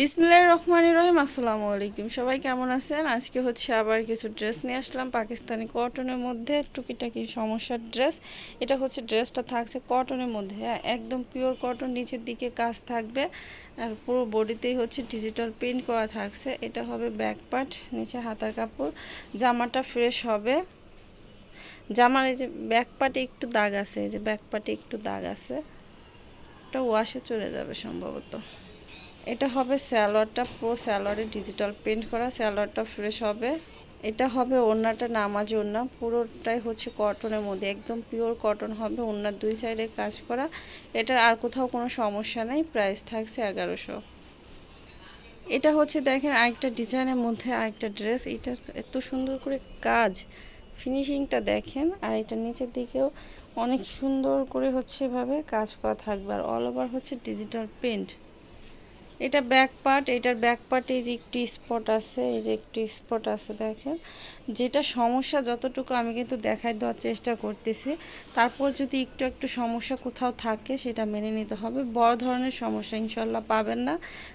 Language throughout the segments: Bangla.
বিসমিল্লাহ রহমান রহিম আসসালামু আলাইকুম। সবাই কেমন আছেন? আজকে হচ্ছে আবার কিছু ড্রেস নিয়ে আসলাম। পাকিস্তানি কটনের মধ্যে টুকিটাকি সমস্যার ড্রেস। এটা হচ্ছে ড্রেসটা থাকছে কটনের মধ্যে হ্যাঁ, একদম পিওর কটন নিচের দিকে কাজ থাকবে। আর পুরো বডিতেই হচ্ছে ডিজিটাল প্রিন্ট করা থাকছে। এটা হবে ব্যাক পার্ট নিচে হাতার কাপড়। জামাটা ফ্রেশ হবে। জামার এই যে ব্যাক পার্টে একটু দাগ আছে এই যে ব্যাক পার্টে একটু দাগ আছে। এটা ওয়াশে চলে যাবে সম্ভবত। এটা হবে স্যালোয়ারটা পুরো স্যালোয়ারে ডিজিটাল প্রিন্ট করা, স্যালোয়ারটা ফ্রেশ হবে। এটা হবে ওড়নাটা নামাজ ওড়না, পুরোটাই হচ্ছে কটনের মধ্যে, একদম পিওর কটন হবে, ওড়নার দুই সাইডে কাজ করা। এটার আর কোথাও কোনো সমস্যা নেই প্রাইস থাকছে এগারোশো। এটা হচ্ছে দেখেন আরেকটা ডিজাইনের মধ্যে আরেকটা ড্রেস এটা এত সুন্দর করে কাজ ফিনিশিংটা দেখেন, আর এটা নিচের দিকেও অনেক সুন্দর করে হচ্ছে এভাবে কাজ করা থাকবে, আর অল ওভার হচ্ছে ডিজিটাল প্রিন্ট এটা ব্যাক পার্ট এটার ব্যাক পার্টে যে একটু স্পট আছে, এই যে একটু স্পট আছে দেখেন। যেটা সমস্যা যতটুকু আমি কিন্তু দেখাই দেওয়ার চেষ্টা করতেছি, তারপর যদি একটু একটু সমস্যা কোথাও থাকে সেটা মেনে নিতে হবে। বড় ধরনের সমস্যা ইনশাল্লাহ পাবেন না,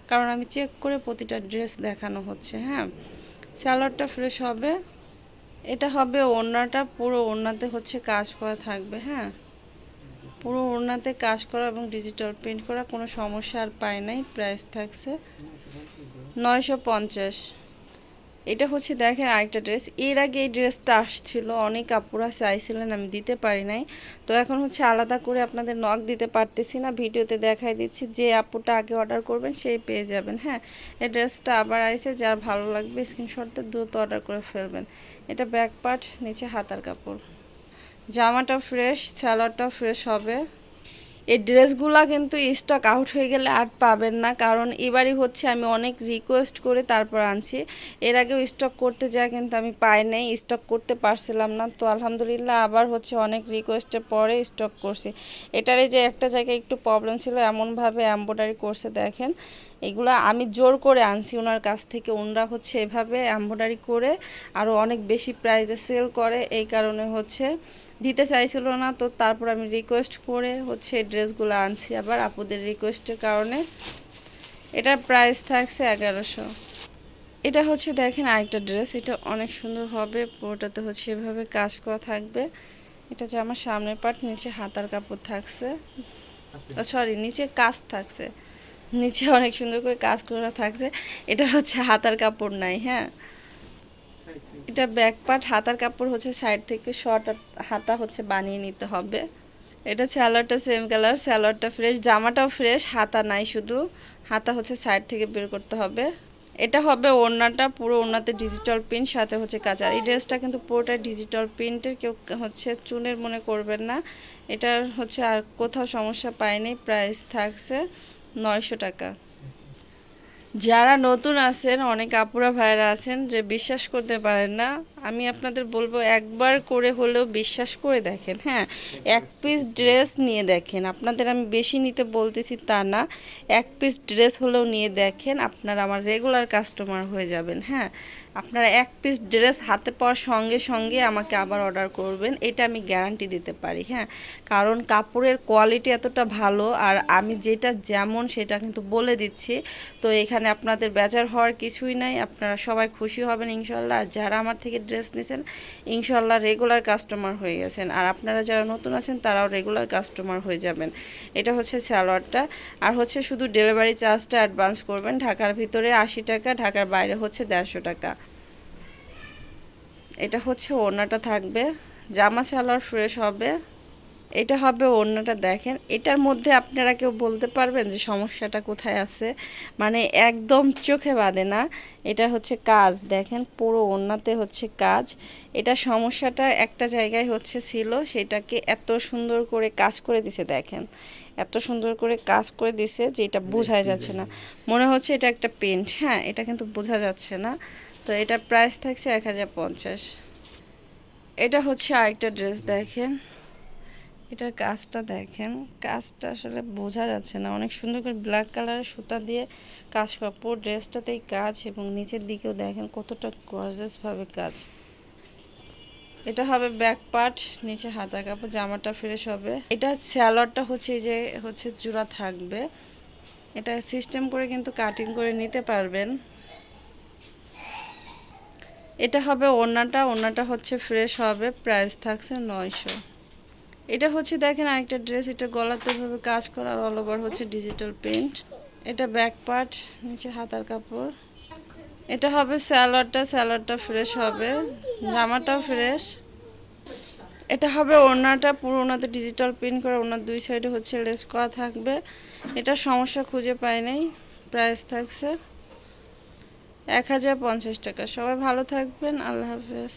কারণ আমি চেক করে প্রতিটা ড্রেস দেখানো হচ্ছে হ্যাঁ? স্যালাডটা ফ্রেশ হবে, এটা হবে ওড়নাটা, পুরো ওড়নাতে হচ্ছে কাজ করা থাকবে হ্যাঁ? পুরো ওড়নাতে কাজ করা এবং ডিজিটাল প্রিন্ট করা কোনো সমস্যা আর পায় নাই প্রাইস থাকছে নয়শো পঞ্চাশ। এটা হচ্ছে দেখেন আরেকটা ড্রেস এর আগে এই ড্রেসটা আসছিল, অনেক আপুরা চাইছিলেন আমি দিতে পারি নাই। তো এখন হচ্ছে আলাদা করে আপনাদের নখ দিতে পারতেছি না, ভিডিওতে দেখাই দিচ্ছি, যে আপুটা আগে অর্ডার করবেন সেই পেয়ে যাবেন হ্যাঁ। এই ড্রেসটা আবার আইছে, যার ভালো লাগবে স্ক্রিনশটটা দ্রুত অর্ডার করে ফেলবেন। এটা ব্যাক পার্ট নিচে হাতার কাপড়। জামাটা ফ্রেশ স্যালাডটা ফ্রেশ হবে। এই ড্রেসগুলা কিন্তু স্টক আউট হয়ে গেলে আর পাবেন না, কারণ এবারই হচ্ছে আমি অনেক রিকোয়েস্ট করে তারপর আনছি। এর আগেও স্টক করতে যাই কিন্তু আমি পাই নাই স্টক করতে পারছিলাম না। তো আলহামদুলিল্লাহ আবার হচ্ছে অনেক রিকোয়েস্টের পরে স্টক করছি। এটারই যে একটা জায়গায় একটু প্রবলেম ছিল, এমনভাবে এম্ব্রয়ডারি করছে দেখেন। এগুলো আমি জোর করে আনছি ওনার কাছ থেকে, ওনারা হচ্ছে এভাবে এম্ব্রয়ডারি করে আরও অনেক বেশি প্রাইজে সেল করে। এই কারণে হচ্ছে দিতে চাইছিল না তো তারপর আমি রিকোয়েস্ট করে হচ্ছে এই ড্রেসগুলো আনছি। আবার আপুদের রিকোয়েস্টের কারণে এটার প্রাইস থাকছে এগারোশো। এটা হচ্ছে দেখেন আরেকটা ড্রেস এটা অনেক সুন্দর হবে পুরোটাতে হচ্ছে এভাবে কাজ করা থাকবে। এটা যে আমার সামনের পার্ট নিচে হাতার কাপড় থাকছে। সরি নিচে কাজ থাকছে। নিচে অনেক সুন্দর করে কাজ করা থাকছে। এটা হচ্ছে হাতার কাপড় নাই হ্যাঁ? এটা ব্যাক পার্ট হাতার কাপড় হচ্ছে সাইড থেকে শর্ট হাতা হচ্ছে বানিয়ে নিতে হবে। এটা স্যালোয়ারটা সেম কালার স্যালোয়ারটা ফ্রেশ জামাটাও ফ্রেশ হাতা নাই শুধু। হাতা হচ্ছে সাইড থেকে বের করতে হবে। এটা হবে ওড়নাটা, পুরো ওড়নাতে ডিজিটাল প্রিন্ট সাথে হচ্ছে কাঁচা। এই ড্রেসটা কিন্তু পুরোটা ডিজিটাল প্রিন্টের কেউ হচ্ছে চুনের মনে করবেন না। এটার হচ্ছে আর কোথাও সমস্যা পায়নি প্রাইস থাকছে নয়শো টাকা। যারা নতুন আছেন অনেক আপুরা ভাইরা আছেন যে বিশ্বাস করতে পারেন না। আমি আপনাদের বলব, একবার করে হলেও বিশ্বাস করে দেখেন হ্যাঁ? এক পিস ড্রেস নিয়ে দেখেন। আপনাদের আমি বেশি নিতে বলতেছি তা না। এক পিস ড্রেস হলেও নিয়ে দেখেন, আপনারা আমার রেগুলার কাস্টমার হয়ে যাবেন হ্যাঁ? আপনারা এক পিস ড্রেস হাতে পাওয়ার সঙ্গে সঙ্গে আমাকে আবার অর্ডার করবেন, এটা আমি গ্যারান্টি দিতে পারি হ্যাঁ? কারণ কাপড়ের কোয়ালিটি এতটা ভালো আর আমি যেটা যেমন সেটা কিন্তু বলে দিচ্ছি। তো এখানে আপনাদের বেজার হওয়ার কিছুই নাই, আপনারা সবাই খুশি হবেন ইনশাল্লাহ। আর যারা আমার থেকে ড্রেস নিয়েছেন ইনশাল্লাহ রেগুলার কাস্টমার হয়ে গেছেন। আর আপনারা যারা নতুন আছেন, তারাও রেগুলার কাস্টমার হয়ে যাবেন। এটা হচ্ছে স্যালোয়ারটা আর হচ্ছে শুধু ডেলিভারি চার্জটা অ্যাডভান্স করবেন, ঢাকার ভিতরে আশি টাকা, ঢাকার বাইরে হচ্ছে দেড়শো টাকা। এটা হচ্ছে ওনাটা থাকবে। জামা স্যালোয়ার ফ্রেশ হবে। এটা হবে ওড়নাটা দেখেন। এটার মধ্যে আপনারা কেউ বলতে পারবেন যে সমস্যাটা কোথায় আছে। মানে একদম চোখে বাঁধে না। এটা হচ্ছে কাজ। দেখেন পুরো ওড়নাতে হচ্ছে কাজ। এটা সমস্যাটা একটা জায়গায় হচ্ছে ছিল। সেটাকে এত সুন্দর করে কাজ করে দিছে দেখেন। এত সুন্দর করে কাজ করে দিছে যে এটা বোঝাই যাচ্ছে না। মনে হচ্ছে এটা একটা পেন্ট হ্যাঁ এটা কিন্তু বোঝা যাচ্ছে না। তো এটার প্রাইস থাকছে এক হাজার পঞ্চাশ। এটা হচ্ছে আরেকটা ড্রেস দেখেন। এটার কাজটা দেখেন। কাজটা আসলে বোঝা যাচ্ছে না। অনেক সুন্দর করে ব্ল্যাক কালারের সুতা দিয়ে কাজ করা পুরো ড্রেসটাতেই কাজ এবং নিচের দিকেও দেখেন কতটা গর্জাসভাবে কাজ এটা হবে ব্যাক পার্ট নিচে হাতা কাপড়, জামাটা ফ্রেশ হবে। এটা স্যালোয়ারটা হচ্ছে যে, হচ্ছে জোড়া থাকবে। এটা সিস্টেম করে কিন্তু কাটিং করে নিতে পারবেন। এটা হবে ওড়নাটা। ওড়নাটা হচ্ছে ফ্রেশ হবে। প্রাইস থাকছে নয়শো। এটা হচ্ছে দেখেন আরেকটা ড্রেস এটা গলাতে ভাবে কাজ করা অল ওভার হচ্ছে ডিজিটাল প্রিন্ট এটা ব্যাক পার্ট নিচে হাতার কাপড়। এটা হবে স্যালোয়ারটা স্যালোয়ারটা ফ্রেশ হবে। জামাটাও ফ্রেশ এটা হবে ওড়নাটা পুরো ওনাতে ডিজিটাল প্রিন্ট করা ওনার দুই সাইডে হচ্ছে লেস করা থাকবে। এটা সমস্যা খুঁজে পাই নাই প্রাইস থাকছে। এক হাজার পঞ্চাশ টাকা। সবাই ভালো থাকবেন, আল্লাহ হাফেজ।